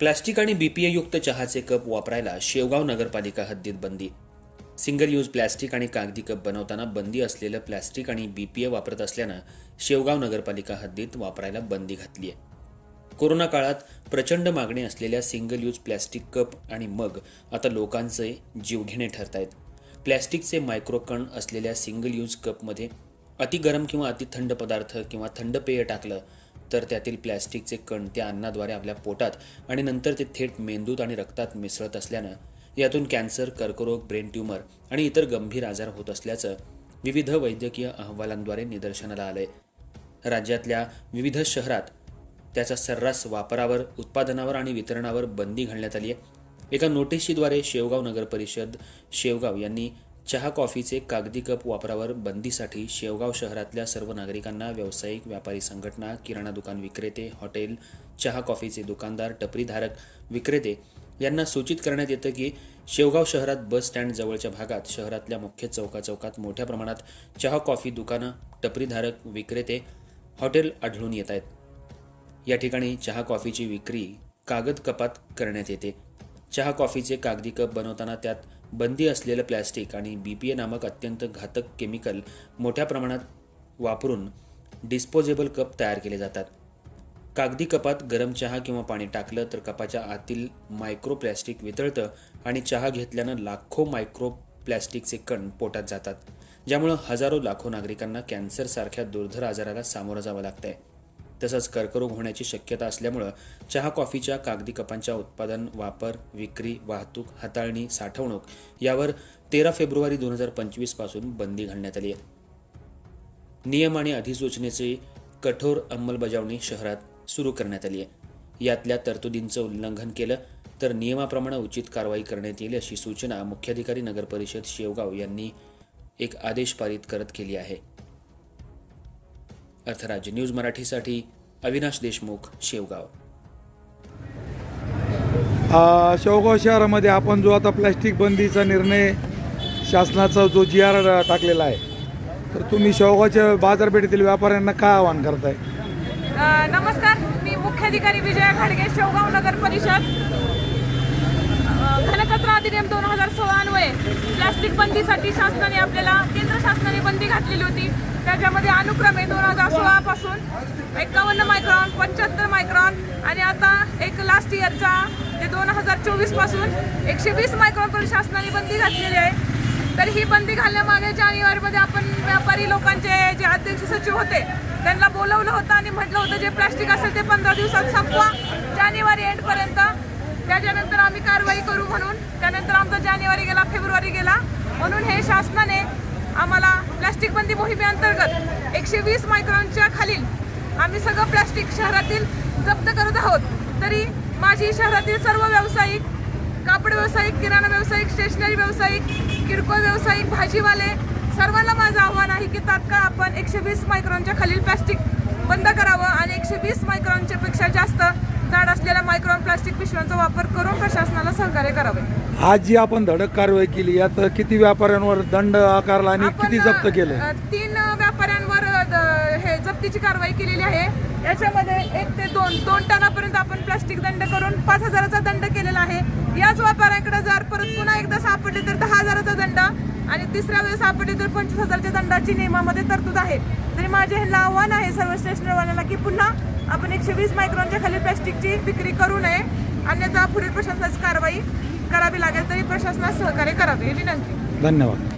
Plastic आणि BPA युक्त चहाचे कप वापरायला शेवगाव नगरपालिका हद्दीत बंदी. सिंगल यूज प्लॅस्टिक आणि कागदी कप बनवताना बंदी असलेलं प्लॅस्टिक आणि बीपीए वापरत असल्यानं शेवगाव नगरपालिका हद्दीत वापरायला बंदी घातली आहे कोरोना काळात प्रचंड मागणी असलेल्या सिंगल यूज प्लॅस्टिक कप आणि मग आता लोकांचे जीवघेणे ठरत आहेत प्लॅस्टिकचे मायक्रोकण असलेल्या सिंगल यूज कपमध्ये अति गरम किंवा अति थंड पदार्थ किंवा थंड पेय टाकलं तर त्यातील प्लॅस्टिकचे कण त्या अन्नाद्वारे आपल्या पोटात आणि नंतर ते थेट मेंदूत आणि रक्तात मिसळत असल्यानं यातून कॅन्सर कर्करोग ब्रेन ट्यूमर आणि इतर गंभीर आजार होत असल्याचं विविध वैद्यकीय अहवालांद्वारे निदर्शनाला आलंय. राज्यातल्या विविध शहरात त्याचा सर्रास वापरावर उत्पादनावर आणि वितरणावर बंदी घालण्यात आली आहे एका नोटिशीद्वारे शेवगाव नगर परिषद शेवगाव यांनी चहा कॉफीचे कागदी कप वापरावर बंदीसाठी शेवगाव शहरातल्या सर्व नागरिकांना व्यावसायिक व्यापारी संघटना किराणा दुकान विक्रेते हॉटेल चहा कॉफीचे दुकानदार टपरीधारक विक्रेते यांना सूचित करण्यात येतं की शेवगाव शहरात बस स्टँड जवळच्या भागात शहरातल्या मुख्य चौका चौकात मोठ्या प्रमाणात चहा कॉफी दुकानं टपरीधारक विक्रेते हॉटेल आढळून येत आहेत. या ठिकाणी चहा कॉफीची विक्री कागद कपात करण्यात येते. चहा कॉफीचे कागदी कप बनवताना त्यात बंदी असलेलं प्लॅस्टिक आणि बी पी ए नामक अत्यंत घातक केमिकल मोठ्या प्रमाणात वापरून डिस्पोजेबल कप तयार केले जातात. कागदी कपात गरम चहा किंवा पाणी टाकलं तर कपाच्या आतील मायक्रो प्लॅस्टिक वितळतं आणि चहा घेतल्यानं लाखो मायक्रो प्लॅस्टिकचे कण पोटात जातात ज्यामुळं हजारो लाखो नागरिकांना कॅन्सरसारख्या दुर्धर आजाराला सामोरं जावं लागतंय. तसंच कर्करोग होण्याची शक्यता असल्यामुळं चहा कॉफीच्या कागदी कपांच्या उत्पादन वापर विक्री वाहतूक हाताळणी साठवणूक यावर तेरा फेब्रुवारी दोन हजार पंचवीसपासून बंदी घालण्यात आली आहे. नियम आणि अधिसूचनेची कठोर अंमलबजावणी शहरात सुरू करण्यात आली आहे. यातल्या तरतुदींचं उल्लंघन केलं तर नियमाप्रमाणे उचित कारवाई करण्यात येईल अशी सूचना मुख्याधिकारी नगरपरिषद शेवगाव यांनी एक आदेश पारित करत केली आहे. अर्थराज्य न्यूज मराठीसाठी अविनाश देशमुख शेवगाव. शेवगाव शहरामध्ये आपण जो आता प्लॅस्टिक बंदीचा निर्णय शासनाचा जो जी आर टाकलेला आहे तर तुम्ही शेवगावच्या बाजारपेठेतील व्यापाऱ्यांना काय आवाहन करताय? नमस्कार मी मुख्याधिकारी विजया घाडगे शेवगाव नगर परिषद. घनकचरा अधिनियम दोन हजार सोळा अन्वये प्लास्टिक बंदीसाठी शासनाने आपल्याला केंद्र शासनाने बंदी घातलेली होती. त्याच्यामध्ये अनुक्रमे दोन हजार सोळा पासून एकावन्न मायक्रॉन पंच्याहत्तर मायक्रॉन आणि आता एक लास्ट इयरचा ते दोन हजार चोवीसपासून एकशे वीस मायक्रॉन शासनाने बंदी घातलेली आहे. तर ही बंदी घालण्यामागे जानेवारीमध्ये आपण व्यापारी लोकांचे जे अध्यक्ष सचिव होते त्यांना बोलवलं होतं आणि म्हटलं होतं जे प्लॅस्टिक असेल ते पंधरा दिवसात संपवा. जानेवारी एंडपर्यंत त्याच्यानंतर आम्ही कारवाई करू म्हणून. त्यानंतर आमचा जानेवारी गेला फेब्रुवारी गेला. म्हणून हे शासनाने आम्हाला प्लॅस्टिक बंदी मोहिमेअंतर्गत एकशे वीस मायक्रॉनच्या खालील आम्ही सगळं प्लॅस्टिक शहरातील जप्त करत आहोत. तरी माझी शहरातील सर्व व्यावसायिक कापड व्यावसायिक किराणा व्यावसायिक स्टेशनरी व्यावसायिक किरकोळ व्यावसायिक भाजीवाले सर्वांना माझं आव्हान आहे की तात्काळ आपण एकशे वीस मायक्रॉनच्या खालील प्लास्टिक बंद करावं आणि एकशे वीस मायक्रॉनच्या पेक्षा जास्त जाड असलेल्या मायक्रॉन प्लास्टिक पिशव्यांचा वापर करून प्रशासनाला सहकार्य करावे. आज जी आपण धडक कारवाई केली यात किती व्यापाऱ्यांवर दंड आकारला आणि आपण, किती जप्त केले? अ, तीन व्यापाऱ्यांवर अ, द- हे जप्तीची कारवाई केलेली आहे. याच्यामध्ये एक ते दोन दोन टनापर्यंत आपण प्लास्टिक दंड करून पाच हजाराचा दंड केलेला आहे. याच व्यापाऱ्याकडे जर परत पुन्हा एकदा सापडले तर दहा हजाराचा दंड आणि तिसऱ्या वेळेस सापडले तर पंचवीस हजारच्या दंडाची नियमामध्ये तरतूद आहे. तरी माझे ह्यांना आव्हान आहे सर्व स्टेशनरीवाल्यांना की पुन्हा आपण एकशे वीस मायक्रॉनच्या खाली प्लॅस्टिकची विक्री करू नये. अन्यथा पुढील प्रशासनाची कारवाई करावी लागेल तरी प्रशासनास सहकार्य करावे विनंती. धन्यवाद.